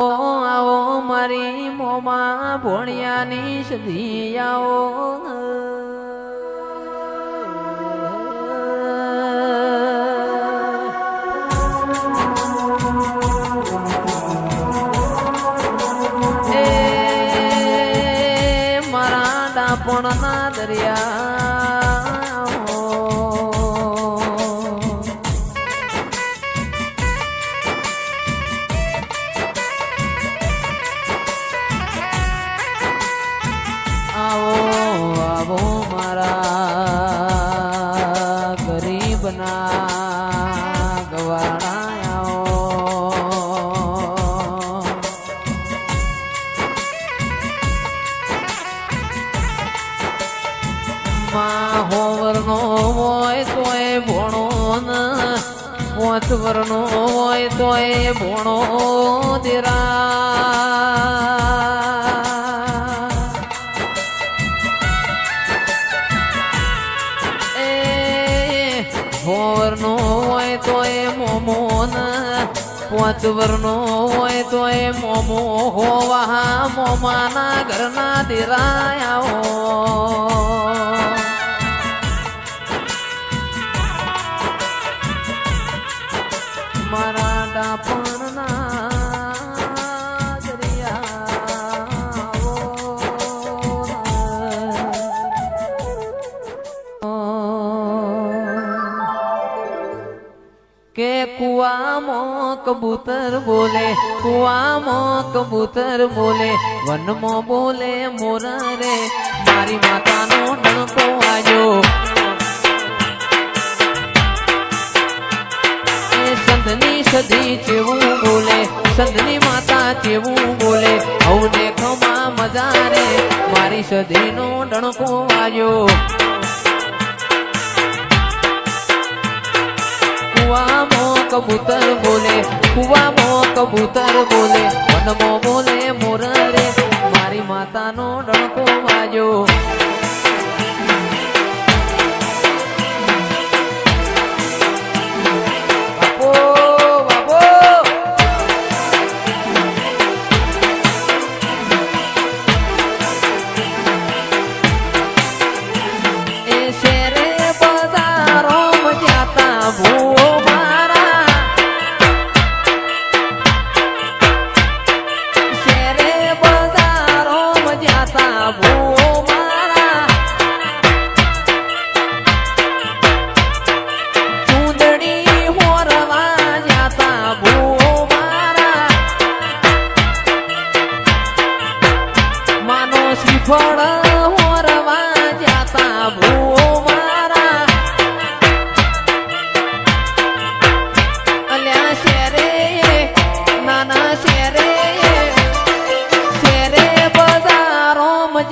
આવો મારી મોમાં ભોણિયાની સધિયાઓ. મારા ડાપણના દરિયા વરનો હોય તોય ભણો દેરા. એ હોવરનો હોય તો એ ન પોચ વરનો હોય તોય મોમો હોવા મોમાના ઘરના દેરાયાઓ મારા ડાપણના કે કુવામાં કબૂતર બોલે કુવામાં કબૂતર બોલે, વનમાં બોલે મોરા રે, મારી માતાનો સધીનો ડણકો આજો કુવામાં કબૂતર બોલે, કુવામાં કબૂતર બોલે, વનમાં બોલે મોર રે મારી માતાનો ડણકો વાજો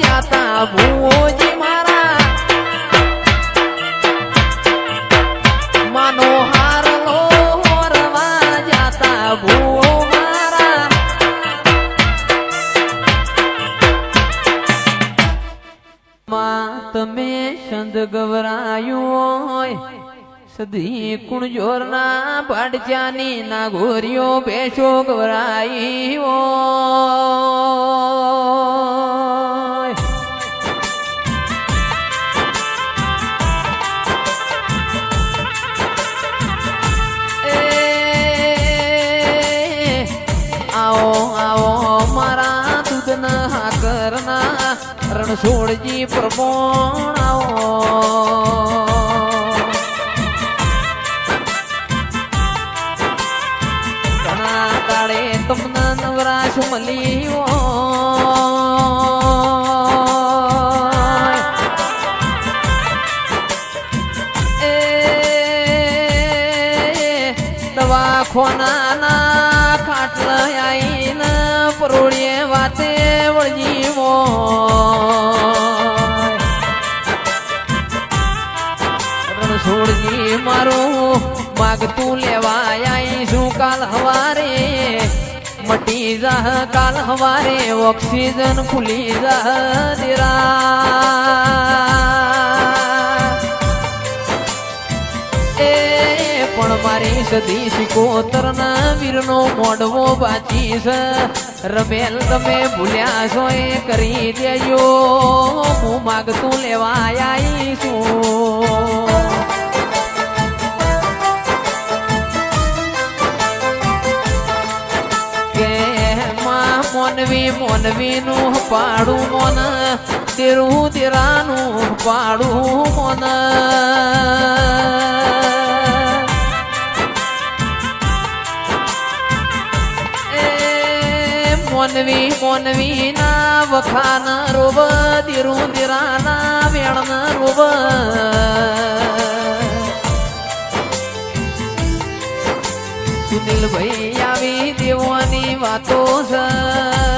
જાતા ભૂવોજી મારા માનો હારલો હોરવા જાતા ભૂવો મારા માં તમે સંદ ગવરાયું હોય, સદી કુણ જોરના ભાડજાની ના ગોરીઓ બેસો ગવરાઈ હોય. રણછોડજી પ્રમોણ આવો ઘણા દાડે તમને નવરાશ મળ્યો. એ દવાખોનાના ખાટલા આઈને પરોળીએ વાતે વળજી રણછોડજી મારું માગતું લેવા શું કાલ હવારે? મટી જાહ કાલ હવારે, ઓક્સિજન ફૂલી જાહ દેરા. મારી સતીશ કોતરના વીરનો મોડવો બાચીશ રમેલ, તમે ભૂલ્યા છો એ કરી દેજો. હું માગતું લેવા આવી છું મોનવી, મોનવીનું પાડું મોન. તેરું તેરાનું પાડું મોન. મોનવી મોનવી ના વખાન રોબ દિરું દિરાના વેણ રોબ સુનિલભાઈ આવી દેવાની વાતો છે.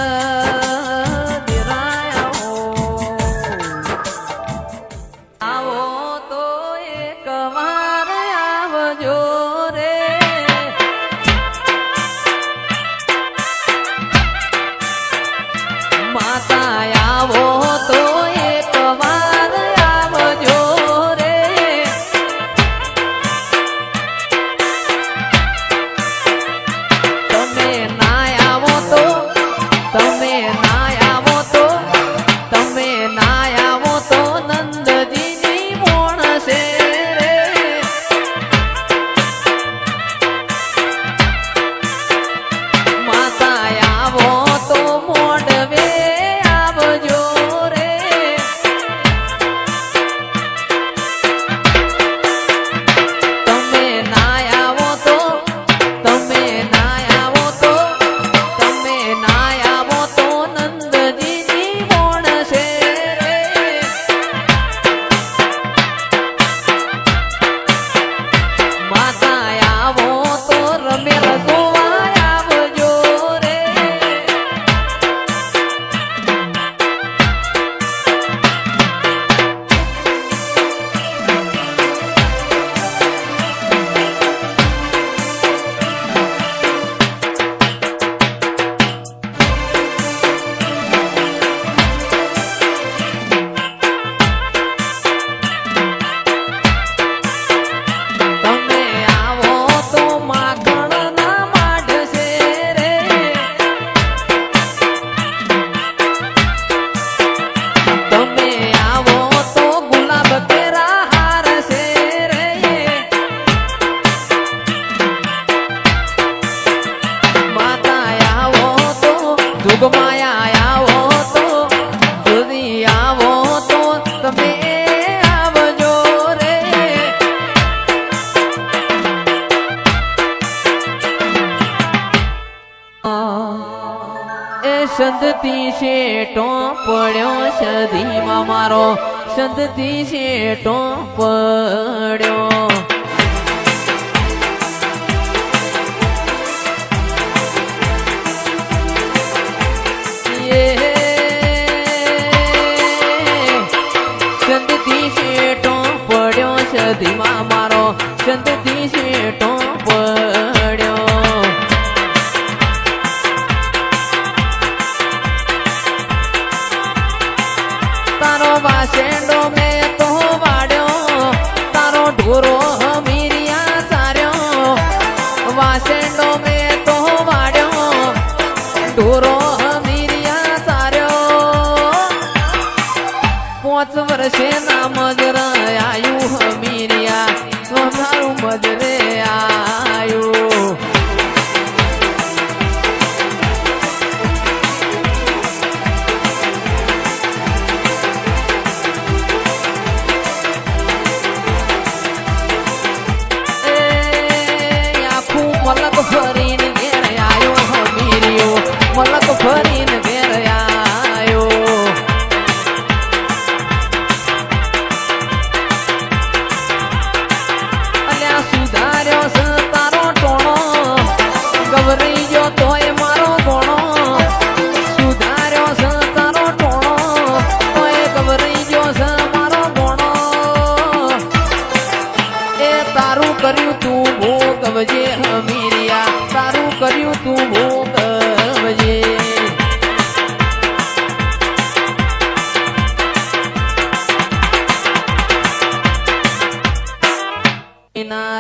શેઠો પડ્યો સધીમાં મારો. સંતથી શેઠો પડ્યો. સંતથી શેઠો પડ્યો સધીમાં મારો. સંતથી પાંચ વર્ષે નામ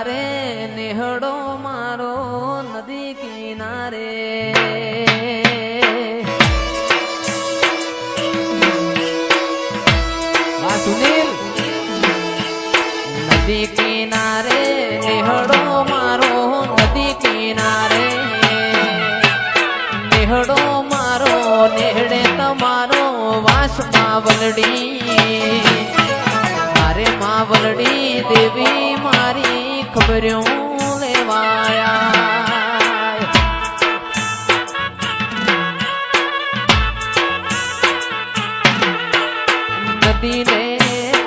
રે નિહળો મારો નદી કિનારે. સુનિલ? નદી કિનારે નેહડો મારો નદી કિનારે. નેહડો મારો નેહડે તમારો વાસમાં વલડી. કાનડી દેવી મારી ખબર્યું લેવાયા. નદીને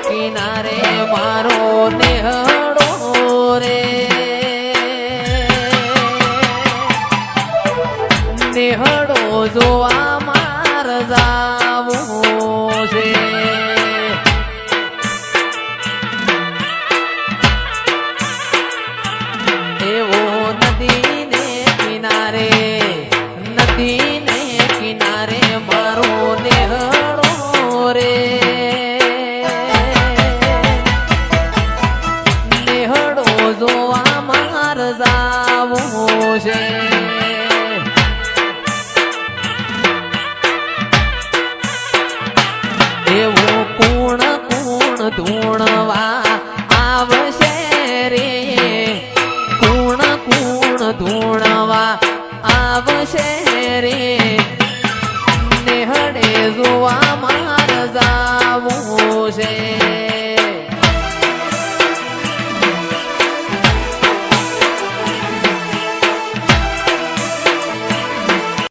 કિનારે મારો નેહડો રે. નેહડો જોવા